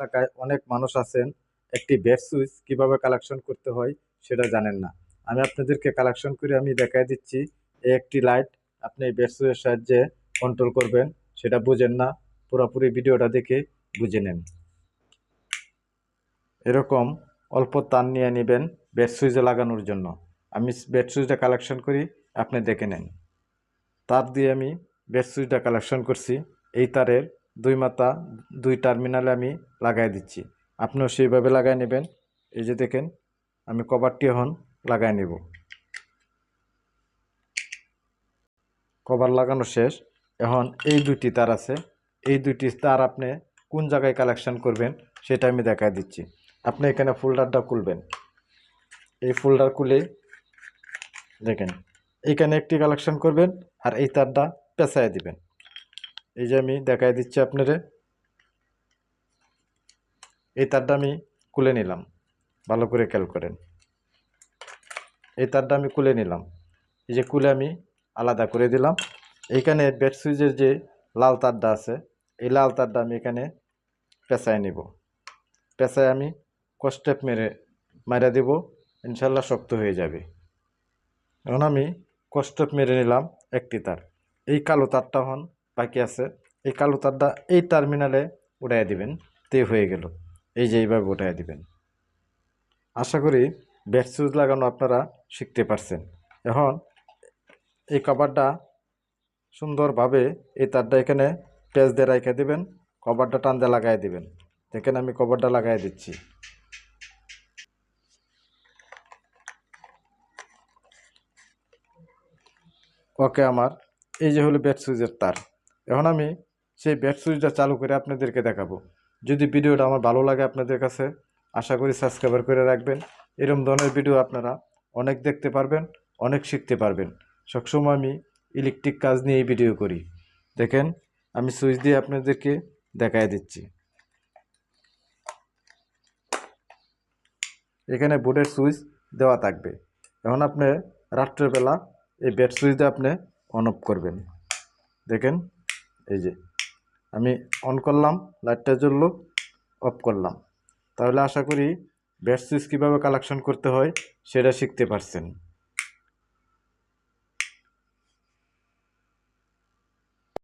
এলাকায় অনেক মানুষ আছেন, একটি বেড সুইচ কীভাবে কালেকশন করতে হয় সেটা জানেন না। আমি আপনাদেরকে কালেকশন করে আমি দেখাই দিচ্ছি এই একটি লাইট আপনি এই বেড সুইচের সাহায্যে কন্ট্রোল করবেন, সেটা বুঝেন না, পুরোপুরি ভিডিওটা দেখে বুঝে নেন। এরকম অল্প তার নিয়ে নেবেন বেড সুইচে লাগানোর জন্য। আমি বেড সুইচটা কালেকশন করি, আপনি দেখে নেন। তার দিয়ে আমি বেড সুইচটা কালেকশন করছি, এই তারের দুই মাথা, দুই টার্মিনালে আমি লাগাই দিচ্ছি। আপনিও সেইভাবে লাগাই নেবেন। এই যে দেখেন, আমি কভারটি এখন লাগাই নেব। কভার লাগানো শেষ। এখন এই দুইটি তার আছে। এই দুইটি তার আপনি কোন জায়গায় কালেকশন করবেন, সেটা আমি দেখাই দিচ্ছি। আপনি এখানে ফোল্ডারটা খুলবেন। এই ফোল্ডার খুলে দেখেন এইখানে একটি কালেকশন করবেন আর এই তারটা পেঁচায় দিবেন। এই যে আমি দেখাই দিচ্ছি আপনারে। এই তারটা আমি খুলে নিলাম, ভালো করে খেয়াল করেন। এই তারটা আমি খুলে নিলাম, এই যে কুলে আমি আলাদা করে দিলাম। এইখানে বেড সুইচের যে লাল তারটা আছে, এই লাল তারটা আমি এখানে পেঁচায় নিব। পেঁচায় আমি কস্টেপ মেরে মারা দেব, ইনশাল্লাহ শক্ত হয়ে যাবে। এখন আমি কস্টেপ মেরে নিলাম একটি তার। এই কালো তারটা হন বাকি আছে, এই কালো তারটা এই টার্মিনালে উঠাই দিবেন, তে হয়ে গেল। এই যে এইভাবে উঠাই দিবেন। আশা করি ব্যাট সুইচ লাগানো আপনারা শিখতে পারছেন। এখন এই কভারটা সুন্দরভাবে এই তারটা এখানে পেঁচ দিয়ে রেখে দেবেন কভারটা টান দিয়ে লাগাই দেবেন। দেখেন আমি কভারটা লাগাই দিচ্ছি। ওকে, আমার এই যে হলো ব্যাট সুইচের তার। এখন আমি সেই ব্যাট সুইচটা চালু করে আপনাদেরকে দেখাবো। যদি ভিডিওটা আমার ভালো লাগে আপনাদের কাছে, আশা করি সাবস্ক্রাইবার করে রাখবেন। এরকম ধরনের ভিডিও আপনারা অনেক দেখতে পারবেন, অনেক শিখতে পারবেন। সবসময় আমি ইলেকট্রিক কাজ নিয়েই ভিডিও করি। দেখেন, আমি সুইচ দিয়ে আপনাদেরকে দেখাই দিচ্ছি। এখানে বোর্ডের সুইচ দেওয়া থাকবে। এখন আপনি রাত্রেবেলা এই ব্যাট সুইচ দিয়ে আপনি অন অফ করবেন। দেখেন এই যে, আমি অন করলাম লাইটটা জ্বললো অফ করলাম। তাহলে আশা করি ব্যাট সুইচ কীভাবে কালেকশন করতে হয়, সেটা শিখতে পারছেন।